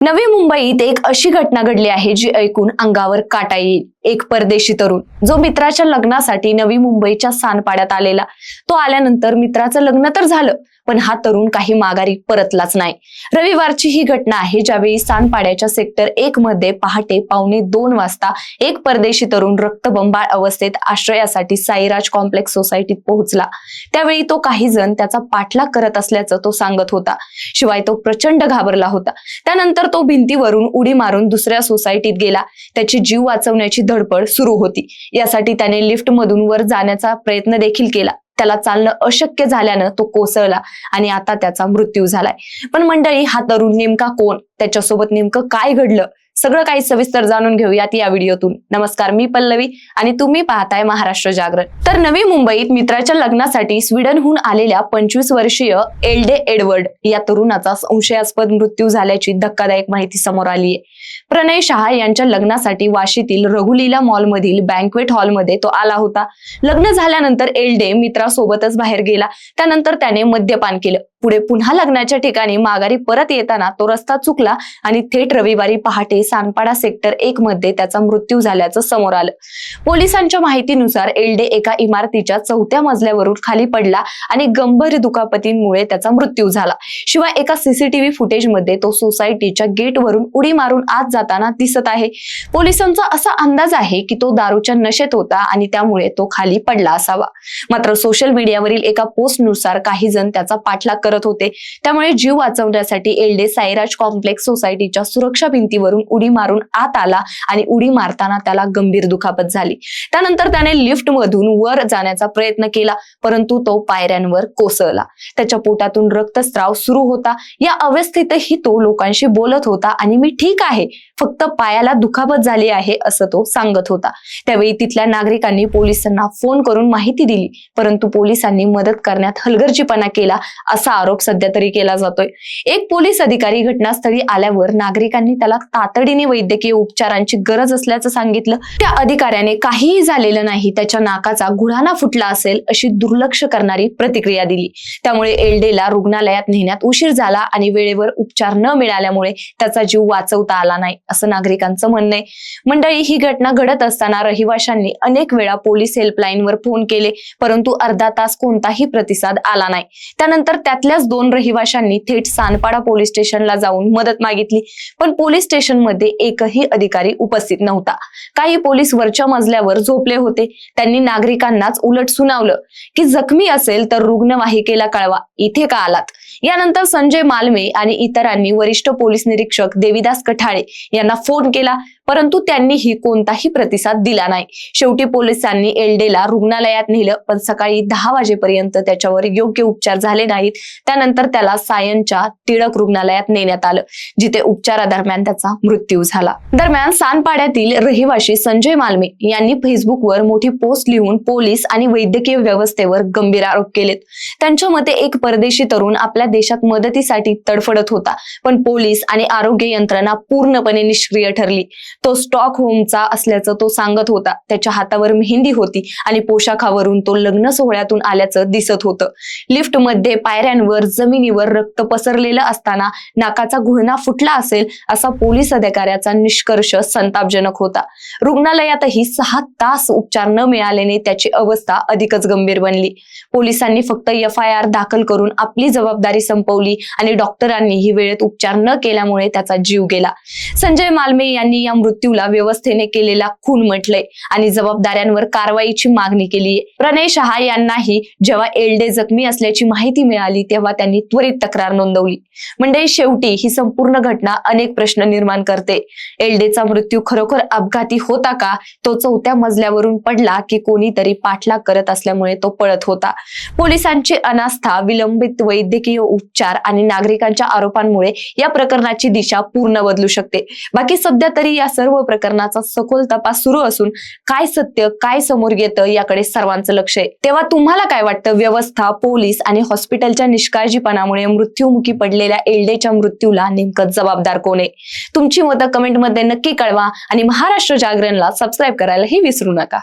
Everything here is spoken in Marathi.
नवी मुंबईत एक अशी घटना घडली आहे जी ऐकून अंगावर काटा येईल. एक परदेशी तरुण जो मित्राच्या लग्नासाठी नवी मुंबईच्या सानपाड्यात आलेला. तो आल्यानंतर मित्राचं लग्न तर झालं पण हा तरुण काही माघारी परतलाच नाही. रविवारची ही घटना आहे ज्यावेळी सानपाड्याच्या सेक्टर एक मध्ये पहाटे पावणे दोन वाजता एक परदेशी तरुण रक्तबंबाळ अवस्थेत आश्रयासाठी साईराज कॉम्प्लेक्स सोसायटीत पोहोचला. त्यावेळी तो काही जण त्याचा पाठलाग करत असल्याचं तो सांगत होता. शिवाय तो प्रचंड घाबरला होता. त्यानंतर तो भिंतीवरून उडी मारून दुसऱ्या सोसायटीत गेला. त्याची जीव वाचवण्याची धडपड सुरू होती. यासाठी त्याने लिफ्ट मधून वर जाण्याचा प्रयत्न देखील केला. त्याला चालणं अशक्य झाल्यानं तो कोसळला आणि आता त्याचा मृत्यू झालाय. पण मंडळी हा तरुण नेमका कोण? त्याच्यासोबत नेमकं काय घडलं? सगळं काही सविस्तर जाणून घेऊयात या व्हिडिओतून. नमस्कार मी पल्लवी आणि तुम्ही पाहताय महाराष्ट्र जागरण. तर नवी मुंबईत मित्राच्या लग्नासाठी स्वीडनहून आलेल्या पंचवीस वर्षीय एल्डे एडवर्ड या तरुणाचा संशयास्पद मृत्यू झाल्याची धक्कादायक माहिती समोर आली आहे प्रणय शहा यांच्या लग्नासाठी वाशीतील रघुलीला मॉलमधील बँकवेट हॉलमध्ये तो आला होता. लग्न झाल्यानंतर एल्डे मित्रासोबतच बाहेर गेला. त्यानंतर त्याने मद्यपान केलं. पुढे पुन्हा लग्नाच्या ठिकाणी माघारी परत येताना तो रस्ता चुकला आणि थेट रविवारी पहाटे सानपाडा सेक्टर एक मध्ये त्याचा मृत्यू झाल्याचं समोर आलं. पोलिसांच्या माहितीनुसार एल्डे एका इमारतीच्या चौथ्या मजल्यावरून खाली पडला आणि गंभीर दुखापतींमुळे त्याचा मृत्यू झाला. शिवाय एका सीसीटीव्ही फुटेजमध्ये तो सोसायटीच्या गेटवरून उडी मारून आत जाताना दिसत आहे. पोलिसांचा असा अंदाज आहे की तो दारूच्या नशेत होता आणि त्यामुळे तो खाली पडला असावा. मात्र सोशल मीडियावरील एका पोस्टनुसार काही जण त्याचा पाठलाग करत होते. त्यामुळे जीव वाचवण्यासाठी एल्डे साईराज कॉम्प्लेक्स सोसायटीच्या सुरक्षा भिंतीवरून उडी मारून आत आला आणि उडी मारताना त्याला गंभीर दुखापत झाली. त्यानंतर त्याने लिफ्ट मधून वर जाण्याचा प्रयत्न केला परंतु तो पायऱ्यांवर कोसळला. त्याच्या पोटातून रक्तस्राव सुरू होता. या अवस्थेतही तो लोकांशी बोलत होता आणि मी ठीक आहे. फक्त पायाला दुखापत झाली आहे असं तो सांगत होता. त्यावेळी तिथल्या नागरिकांनी पोलिसांना फोन करून माहिती दिली. परंतु पोलिसांनी मदत करण्यात हलगर्जीपणा केला असा आरोप सध्या तरी केला जातोय. एक पोलीस अधिकारी घटनास्थळी आल्यावर नागरिकांनी त्याला तातडीने वैद्यकीय उपचारांची गरज असल्याचं सांगितलं. त्या अधिकाऱ्याने काहीही झालेलं नाही त्याच्या नाकाचा गुढाणा फुटला असेल अशी दुर्लक्ष करणारी प्रतिक्रिया दिली. त्यामुळे एल्डेला रुग्णालयात नेण्यात उशीर झाला आणि वेळेवर उपचार न मिळाल्यामुळे त्याचा जीव वाचवता आला नाही. असं नागरिकांचं म्हणणं आहे. मंडळी ही घटना घडत असताना रहिवाशांनी अनेक वेळा पोलीस हेल्पलाईनवर फोन केले परंतु अर्धा तास कोणताही प्रतिसाद आला नाही. त्यानंतर त्यातल्याच दोन रहिवाशांनी थेट सानपाडा पोलीस स्टेशनला जाऊन मदत मागितली पण पोलीस स्टेशनमध्ये एकही अधिकारी उपस्थित नव्हता. काही पोलीस वरच्या मजल्यावर झोपले होते. त्यांनी नागरिकांनाच उलट सुनावलं की जखमी असेल तर रुग्णवाहिकेला कळवा इथे का आलात? यानंतर संजय मालमे आणि इतरांनी वरिष्ठ पोलीस निरीक्षक देविदास कठाळे यांना फोन केला. परंतु त्यांनीही कोणताही प्रतिसाद दिला नाही. शेवटी पोलिसांनी एल्डेला रुग्णालयात नेलं. पण सकाळी दहा वाजेपर्यंत त्याच्यावर योग्य उपचार झाले नाहीत. त्यानंतर त्याला सायनच्या टिळक रुग्णालयात नेण्यात आलं जिथे उपचारादरम्यान त्याचा मृत्यू झाला. दरम्यान सानपाड्यातील रहिवाशी संजय मालमे यांनी फेसबुकवर मोठी पोस्ट लिहून पोलीस आणि वैद्यकीय व्यवस्थेवर गंभीर आरोप केलेत. त्यांच्या मते एक परदेशी तरुण आपल्या देशात मदतीसाठी तडफडत होता पण पोलीस आणि आरोग्य यंत्रणा पूर्णपणे निष्क्रिय ठरली. तो स्टॉक होमचा असल्याचं तो सांगत होता. त्याच्या हातावर मेहंदी होती आणि पोशाखावरून तो लग्न सोहळ्यातून आल्याचं दिसत होतं. लिफ्टमध्ये पायऱ्यांवर जमिनीवर रक्त पसरलेलं असताना नाकाचा गुळणा फुटला असेल असा पोलीस अधिकाऱ्याचा निष्कर्ष संतापजनक होता. रुग्णालयातही सहा तास उपचार न मिळाल्याने त्याची अवस्था अधिकच गंभीर बनली. पोलिसांनी फक्त एफ आय आर दाखल करून आपली जबाबदारी संपवली आणि डॉक्टरांनीही वेळेत उपचार न केल्यामुळे त्याचा जीव गेला. संजय संजय मालमे यांनी या मृत्यूला व्यवस्थेने केलेला खून म्हटलंय आणि जबाबदाऱ्यांवर कारवाईची मागणी केली आहे प्रणय शहा यांनाही जेव्हा एल्डे जखमी असल्याची माहिती मिळाली तेव्हा त्यांनी त्वरित तक्रार नोंदवली. म्हणजे शेवटी ही संपूर्ण घटना अनेक प्रश्न निर्माण करते. एल्डेचा मृत्यू खरोखर अपघाती होता का? तो चौथ्या मजल्यावरून पडला की कोणीतरी पाठलाग करत असल्यामुळे तो पळत होता. पोलिसांची अनास्था विलंबित वैद्यकीय उपचार आणि नागरिकांच्या आरोपांमुळे या प्रकरणाची दिशा पूर्ण बदलू शकते. बाकी सध्या तरी या सर्व प्रकरणाचा सखोल तपास सुरू असून काय सत्य काय समोर येतं याकडे सर्वांचं लक्ष आहे. तेव्हा तुम्हाला काय वाटतं? व्यवस्था पोलीस आणि हॉस्पिटलच्या निष्काळजीपणामुळे मृत्यूमुखी पडलेल्या एल्डेच्या मृत्यूला नेमकं जबाबदार कोण आहे? तुमची मतं कमेंटमध्ये नक्की कळवा आणि महाराष्ट्र जागरणला सबस्क्राईब करायलाही विसरू नका.